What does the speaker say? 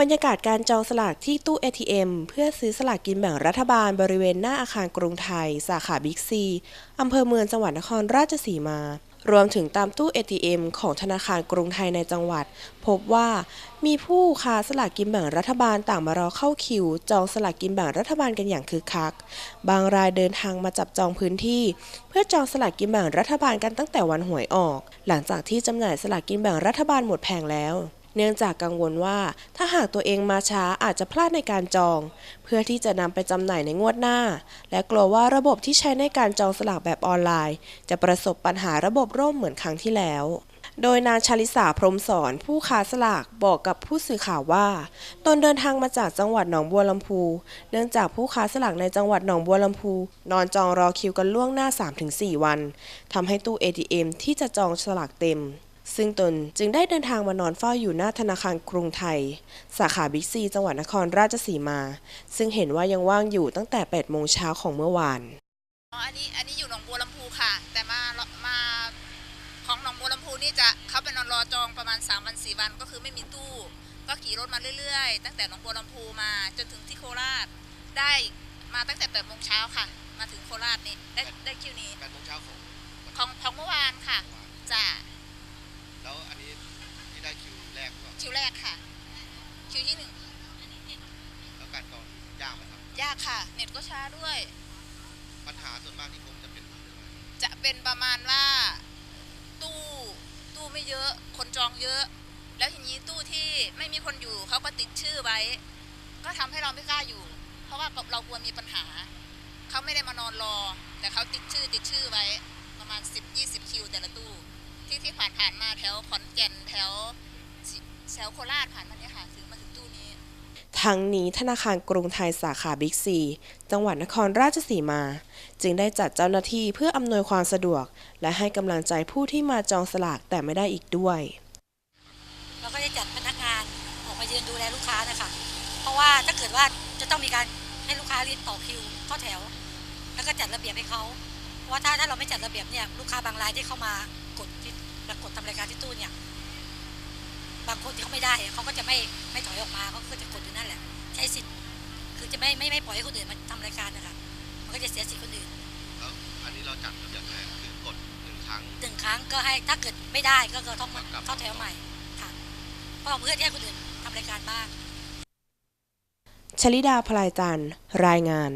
บรรยากาศการจองสลากที่ตู้ ATM เพื่อซื้อสลากกินแบ่งรัฐบาลบริเวณหน้าอาคารกรุงไทย สาขาบิ๊กซีอำเภอเมืองจังหวัดนครราชสีมารวมถึงตามตู้ ATM ของธนาคารกรุงไทยในจังหวัด พบว่ามีผู้ค้าสลากกินแบ่งรัฐบาลต่างมารอเข้าคิว จองสลากกินแบ่งรัฐบาลกันอย่างคึกคัก บางรายเดินทางมาจับจองพื้นที่ เพื่อจองสลากกินแบ่งรัฐบาลกันตั้งแต่วันหวยออก หลังจากที่จำหน่ายสลากกินแบ่งรัฐบาลหมดแผงแล้ว เนื่องจากกังวลว่าถ้าหากตัวเองมาช้าอาจจะพลาดในการจอง เพื่อที่จะนำไปจำหน่ายในงวดหน้า และกลัวว่าระบบที่ใช้ในการจองสลากแบบออนไลน์ จะประสบปัญหาระบบร่มเหมือนครั้งที่แล้วโดยนางชาลิสาพรมสอนผู้ค้าสลากบอกกับผู้สื่อข่าวว่า ตนเดินทางมาจากจังหวัดหนองบัวลำพู เนื่องจากผู้ค้าสลากในจังหวัดหนองบัวลำพู นอนจองรอคิวกันล่วงหน้า 3-4 วันทำให้ตู้ ATM ที่จะจองสลากเต็ม ซึ่งตนจึงได้เดินทางมานอนเฝ้าอยู่หน้าธนาคารกรุงไทย สาขาบิ๊กซีจังหวัดนครราชสีมา ซึ่งเห็นว่ายังว่างอยู่ตั้งแต่ 8 โมงเช้าของเมื่อวาน อ๋อ อันนี้ อันนี้อยู่หนองบัวลำพูค่ะ แต่มา มาของหนองบัวลำพูนี่จะเข้าไปนอนรอจองประมาณ3วัน4วันก็คือไม่มีตู้ ก็ขี่รถมาเรื่อยๆ ตั้งแต่หนองบัวลำพูมาจนถึงที่โคราช ได้มาตั้งแต่8โมงเช้าค่ะ มาถึงโคราชนี่ได้ได้คิวนี้แปดโมงเช้าของของของเมื่อวานค่ะจ้ะ แล้วอันนี้ที่ได้คิวแรกหรือเปล่า คิวแร กค่ะ คิวที่หนึ่งแล้วการจองยากไหมครับ ยากค่ะ เน็ตก็ช้าด้วย ปัญหาส่วนมากที่ผมจะเป็นเรื่องอะไรจะเป็นประมาณว่าตู้ตู้ไม่เยอะ คนจองเยอะ แล้วทีนี้ตู้ที่ไม่มีคนอยู่เขาก็ติดชื่อไว้ ก็ทำให้เราไม่กล้าอยู่ เพราะว่าเรากลัวมีปัญหา เขาไม่ได้มานอนรอ แต่เขาติดชื่อติดชื่อไว้ ประมาณ 10-20 คิวแต่ละตู้ ที่ที่ผ่านผ่านๆมาแถวขอนแก่นแถวสิแถ วโคราชผ่านมาเนี่ยค่ะถึงมาถึงตู้นี้ ทั้งนี้ธนาคารกรุงไทยสาขาบิ๊กซี จังหวัดนครราชสีมา จึงได้จัดเจ้าหน้าที่เพื่ออำนวยความสะดวก และให้กำลังใจผู้ที่มาจองสลากแต่ไม่ได้อีกด้วยเราก็จะจัดพนักงานออกมายืนดูแลลูกค้านะคะเพราะว่าถ้าเกิดว่าจะต้องมีการให้ลูกค้ารีบต่อคิวเข้าแถว แล้วก็จัดระเบียบให้เขาเพราะว่าถ้าถ้าเราไม่จัดระเบียบเนี่ยลูกค้าบางรายที่เข้ามากดที่มากดทำรายการที่ตู้เนี่ยบาง คนที่เขาไม่ได้อะเขาก็จะไม่ไม่ถอยออกมาเขาก็จะกดอยู่นั่นแหละ ใช้สิทธิ์คือจะไม่ไม่ไม่ปล่อยให้คนอื่นมาทำรายการนะคะมันก็จะเสียสิทธิ์คนอื่นแล้วอันนี้เราจัดระเบียบไงคือกดหนึ่งครั้งหนึ่งครั้งก็ให้ถ้าเกิดไม่ได้ก็คือต้องมากลับเข้าแถวใหม่ค่ะเพราะเพื่อที่ให้คนอื่นทำรายการบ้างชลิดาพลายจันทร์รายงาน